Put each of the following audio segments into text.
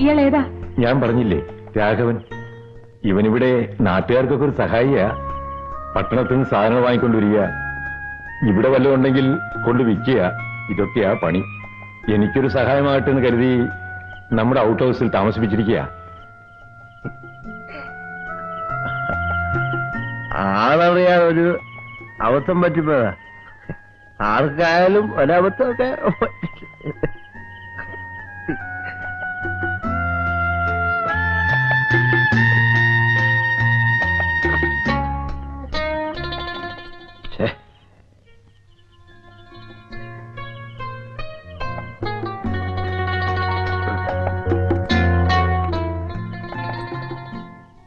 ഇയാൾ ഏതാ? ഞാൻ പറഞ്ഞില്ലേ രാഘവൻ. ഇവനിവിടെ നാട്ടുകാർക്കൊക്കെ ഒരു സഹായിയാ. പട്ടണത്തിൽ നിന്ന് സാധനങ്ങൾ വാങ്ങിക്കൊണ്ടുവരിക. ഇവിടെ വല്ലതും ഉണ്ടെങ്കിൽ കൊണ്ട് വിൽക്കുക. ഇതൊക്കെയാ പണി. എനിക്കൊരു സഹായമാകട്ടെന്ന് കരുതി നമ്മുടെ ഔട്ട് ഹൗസിൽ താമസിപ്പിച്ചിരിക്കുക ആളറിയാൻ ഒരു അബദ്ധം പറ്റിപ്പോയതാ ആർക്കായാലും ഒരബദ്ധമൊക്കെ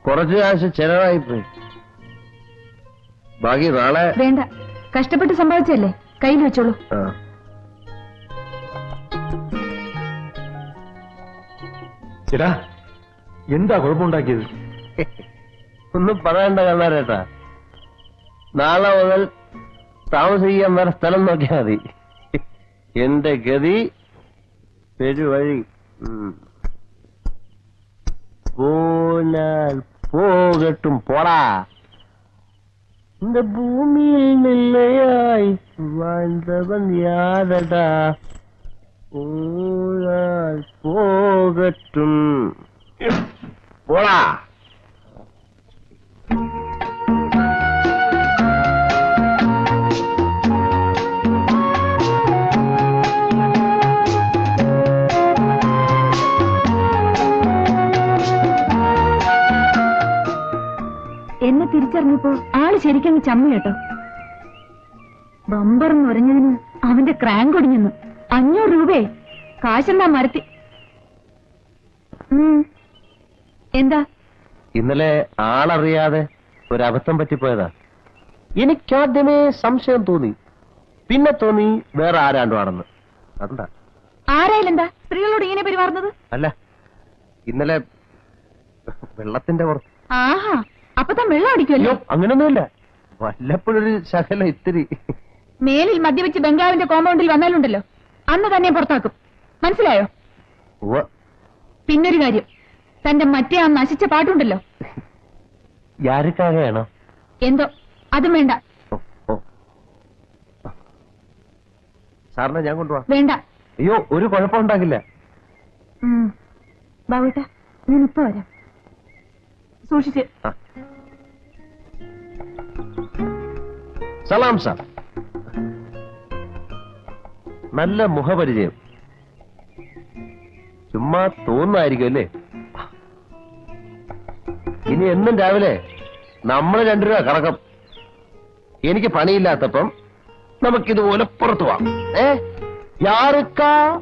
കുറച്ചു കാശ് ചെലവായിപ്പോയി. ബാക്കി നാളെ വേണ്ട. കഷ്ടപ്പെട്ട് സമ്പാദിച്ചല്ലേ കയ്യിൽ വെച്ചോളൂ. ചേട്ടാ എന്താ കുഴപ്പമുണ്ടാക്കിയത്? ഒന്നും പറയണ്ട കണ്ണാരേട്ടാ. നാളെ മുതൽ താമസിക്കാൻ വേറെ സ്ഥലം നോക്കിയാൽ മതി. എന്റെ ഗതി പെരുവഴി. പോനാൽ പോകട്ടും പോടാ. இந்த பூமியில் நிலையாய் வாழ்ந்தவன் யாரடா போனால் போகட்டும் போடா എന്നെ തിരിച്ചറിഞ്ഞപ്പോ ആൾ ശരിക്കങ്ങ് ചമ്മി കേട്ടോ. ബമ്പർ എന്ന് പറഞ്ഞതിന് അവന്റെ ക്രാങ്ക് ഒടിഞ്ഞെന്ന്. അഞ്ഞൂറ് രൂപയെ കാശെന്താ മരത്തി. എന്താ? ഇന്നലെ ആളറിയാതെ ഒരു അബദ്ധം പറ്റിപ്പോയതാ. എനിക്കാദ്യമേ സംശയം തോന്നി. പിന്നെ തോന്നി വേറെ ആരാണ്ടോ ആണെന്ന്. അതെന്താ? ആരായാലെന്താ? സ്ത്രീകളോട് ഇങ്ങനെ പെരുമാറുന്നത്? അല്ല ഇന്നലെ വെള്ളത്തിന്റെ പുറത്ത് ആഹാ. അപ്പൊ താൻ വെള്ളം അടിക്കുമല്ലോ? അങ്ങനൊന്നുമില്ല. വല്ലപ്പോഴൊരു ശകലം ഇത്തിരി. മേലിൽ മദ്യപിച്ച് ബംഗാളിന്റെ കോമ്പൗണ്ടിൽ വന്നാലുണ്ടല്ലോ. അന്ന് തന്നെ പുറത്താക്കും. മനസ്സിലായോ. പിന്നൊരു കാര്യം. തന്റെ മറ്റേ ആ നശിച്ച പാട്ടുണ്ടല്ലോ. യാരുക്കാകെയാണോ? എന്തോ? അതും വേണ്ട. സാറിനെ ഞാൻ കൊണ്ടുപോവാ വേണ്ട. അയ്യോ ഒരു കുഴപ്പമുണ്ടാകില്ല. ബാബുട്ട ഞാൻ ഇപ്പൊ വരാം. സൂക്ഷിച്ച്. സലാം സാർ. നല്ല മുഖപരിചയം. ചുമ്മാ തോന്നായിരിക്കും അല്ലേ? ഇനി എന്നും രാവിലെ നമ്മൾ രണ്ടു രൂപ കറക്കം. എനിക്ക് പണിയില്ലാത്തപ്പം നമുക്കിതുപോലെ പുറത്തു പോവാം. ഏ? യാർക്കാ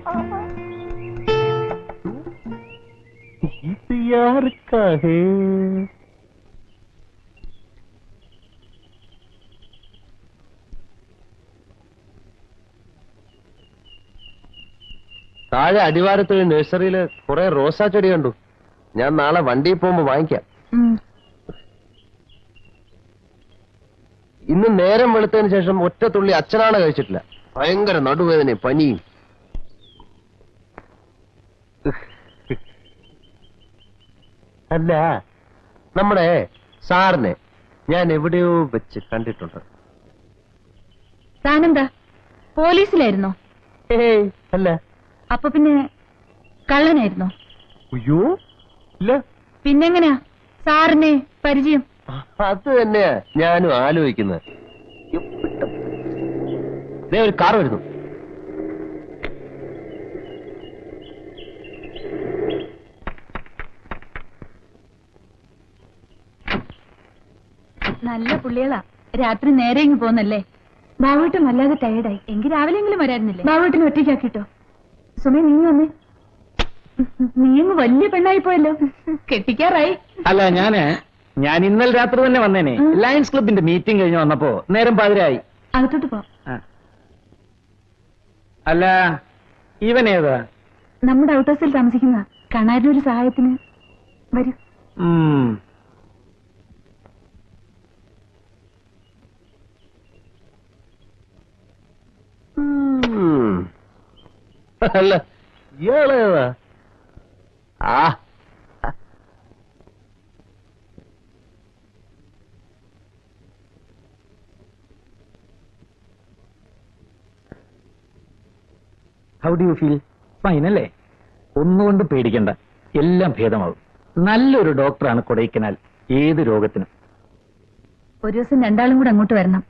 താഴെ അടിവാരത്തിൽ നഴ്സറിയിൽ കുറെ റോസാ ചെടി കണ്ടു. ഞാൻ നാളെ വണ്ടിയിൽ പോകുമ്പോ വാങ്ങിക്കാം. ഇന്ന് നേരം വെളുത്തതിന് ശേഷം ഒറ്റ തുള്ളി അച്ഛനാണ് കഴിച്ചിട്ടില്ല. ഭയങ്കര നടുവേദന പനിയും. അല്ല നമ്മുടെ സാറിനെ ഞാൻ എവിടെയോ വെച്ച് കണ്ടിട്ടുണ്ട്. താനെന്താ? പോലീസിലായിരുന്നോ? ഏയ് അല്ല. അപ്പൊ പിന്നെ കള്ളനായിരുന്നോ? അയ്യോ ഇല്ല. പിന്നെങ്ങനെയാ സാറിനെ പരിചയം. അത് തന്നെയാ ഞാനും ആലോചിക്കുന്നത്. ദേ ഒരു കാർ വരുന്നു. നല്ല പുള്ളികളാ. രാത്രി നേരെ ഇങ്ങ് പോന്നല്ലേ ബാബുട്ടൻ വല്ലാതെ ടയർഡായി എങ്കിൽ രാവിലെങ്കിലും വരായിരുന്നില്ലേ? ബാബുട്ടിന് ഒറ്റയ്ക്കാക്കിട്ടോ? സുമേ നീ വന്നേ. നീ അങ്ങ് വലിയ പെണ്ണായി പോയല്ലോ. കെട്ടിക്കാറായി. അല്ല ഞാൻ ഞാൻ ഇന്നലെ രാത്രി തന്നെ വന്നേനെ. ലയൺസ് ക്ലബിന്റെ മീറ്റിംഗ് കഴിഞ്ഞ് വന്നപ്പോ നേരം പാതിരായി അകത്തോട്ട് പോ. അല്ല ഇവൻ ഏതാ? നമ്മുടെ ഔട്ട് ഹൗസിൽ താമസിക്കുന്ന കണാരിനൊരു സഹായത്തിന് വരൂ. അല്ല ഇയാളേതാ ആ. How do you feel fine അല്ലേ? ഒന്നുകൊണ്ട് പേടിക്കണ്ട. എല്ലാം ഭേദമാവും. നല്ലൊരു ഡോക്ടറാണ് കൊടൈക്കനാൽ. ഏത് രോഗത്തിനും. ഒരു ദിവസം രണ്ടാളും കൂടെ അങ്ങോട്ട് വരണം.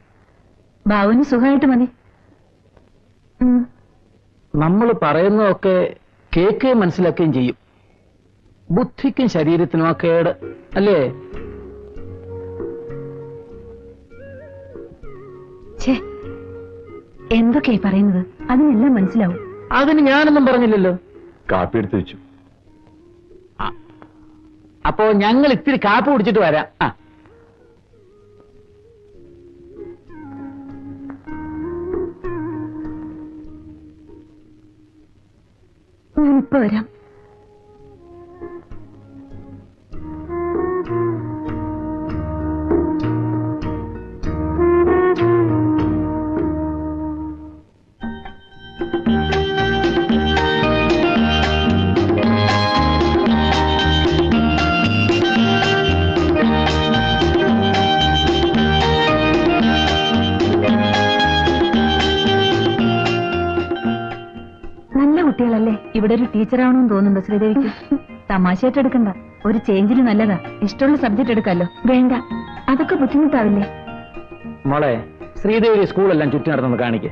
ബാബുവിന് സുഖമായിട്ട് മതി. ഉം. നമ്മൾ പറയുന്നതൊക്കെ കേൾക്കുകയും മനസ്സിലാക്കുകയും ചെയ്യും. ബുദ്ധിക്കും ശരീരത്തിനും ആ കേട് അല്ലേ? എന്തൊക്കെ എന്തൊക്കെയായി പറയുന്നത്? അതിനെല്ലാം മനസ്സിലാവും. അതിന് ഞാനൊന്നും പറഞ്ഞില്ലല്ലോ. കാപ്പി എടുത്ത് വെച്ചു. അപ്പോ ഞങ്ങൾ ഇത്തിരി കാപ്പി കുടിച്ചിട്ട് വരാം. ആ. ഞാനിപ്പോ വരാം ഇവിടെ ഒരു ടീച്ചർ ആവണമെന്ന് തോന്നുന്നുണ്ടോ ശ്രീദേവിക്ക്? തമാശയായിട്ട് എടുക്കണ്ട. ഒരു ചേഞ്ചിന് നല്ലതാ. ഇഷ്ടമുള്ള സബ്ജക്ട് എടുക്കാലോ. വേണ്ട. അതൊക്കെ ബുദ്ധിമുട്ടാവില്ലേ? മോളെ ശ്രീദേവി സ്കൂളെല്ലാം ചുറ്റി നടന്നു കാണിക്ക്.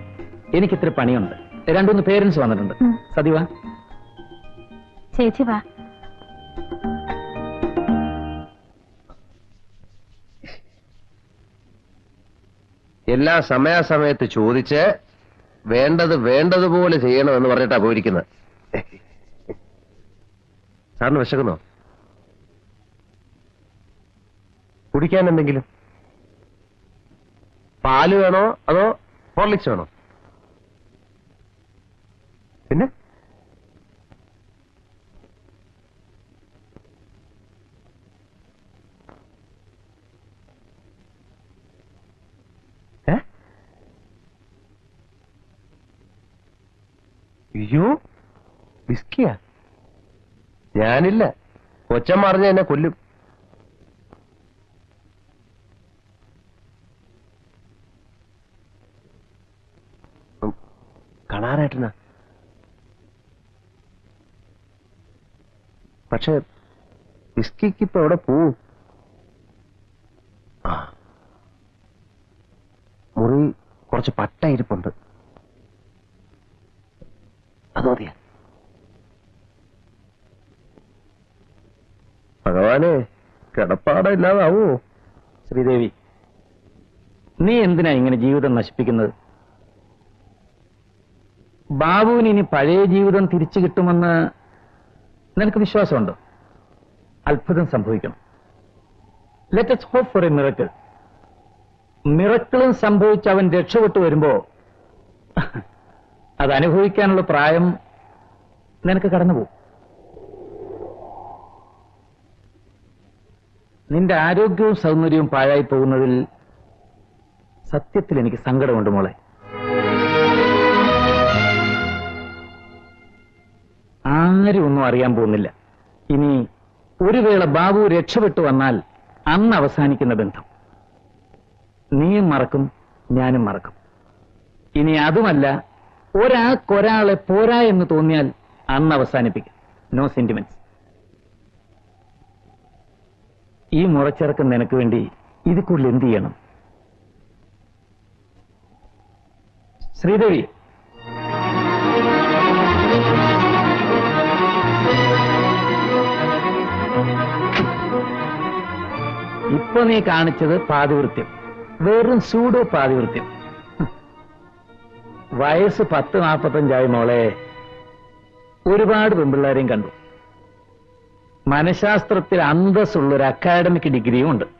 എനിക്ക് ഇത്ര പണിയുണ്ട്. രണ്ടുമൂന്ന് പേരൻസ് വന്നിട്ടുണ്ട്. സതിവാ സതിവ ചേച്ചി വാ. എല്ലാ സമയാസമയത്ത് ചോദിച്ച് വേണ്ടത് വേണ്ടതുപോലെ ചെയ്യണമെന്ന് പറഞ്ഞിട്ടാ പോയിരിക്കുന്നത്. സാറിന് വിശക്കുന്നോ? കുടിക്കാൻ എന്തെങ്കിലും? പാൽ വേണോ അതോ ഹോർലിക്സ് വേണോ? പിന്നെ? you വിസ്കിയാ? ഞാനില്ല. കൊച്ചൻ മറിഞ്ഞ എന്നെ കൊല്ലും. കാണാറേട്ടനാ പക്ഷെ വിസ്കിക്ക് ഇപ്പൊ എവിടെ പോവും? ആ. മുറി കുറച്ച് പട്ട ഇരിപ്പുണ്ട് അത് മതിയാ. ഭഗവാനെ കിടപ്പാട ഇല്ലാതാവോ? ശ്രീദേവി നീ എന്തിനാ ഇങ്ങനെ ജീവിതം നശിപ്പിക്കുന്നത്? ബാബുവിന് ഇനി പഴയ ജീവിതം തിരിച്ചു കിട്ടുമെന്ന് നിനക്ക് വിശ്വാസമുണ്ടോ? അത്ഭുതം സംഭവിക്കണം. Let us hope for a miracle മിറക്കിളും സംഭവിച്ച് അവൻ രക്ഷപ്പെട്ടു വരുമ്പോ അത് അനുഭവിക്കാനുള്ള പ്രായം നിനക്ക് കടന്നുപോകും. നിന്റെ ആരോഗ്യവും സൗന്ദര്യവും പാഴായി പോകുന്നതിൽ സത്യത്തിൽ എനിക്ക് സങ്കടമുണ്ട് മോളെ. ആരും ഒന്നും അറിയാൻ പോകുന്നില്ല. ഇനി ഒരു വേള ബാബു രക്ഷപ്പെട്ടു വന്നാൽ അന്ന് അവസാനിക്കുന്ന ബന്ധം. നീയും മറക്കും ഞാനും മറക്കും. ഇനി അതുമല്ല ഒരാൾക്കൊരാളെ പോരാ എന്ന് തോന്നിയാൽ അന്ന് അവസാനിപ്പിക്കും. നോ സെന്റിമെന്റ്സ് ഈ മുറച്ചിറക്കം നിനക്ക് വേണ്ടി ഇത് കൂടുതൽ എന്ത് ചെയ്യണം? ശ്രീദേവി. ഇപ്പൊ നീ കാണിച്ചത് പാതിവൃത്യം. വെറും സൂഡോ പാതിവൃത്യം. വയസ്സ് പത്ത് നാൽപ്പത്തഞ്ചായി മോളെ. ഒരുപാട് പെൺപിള്ളേരെയും കണ്ടു. മനഃശാസ്ത്രത്തിൽ അന്തസ്സുള്ള ഒരു അക്കാഡമിക് ഡിഗ്രിയും ഉണ്ട്.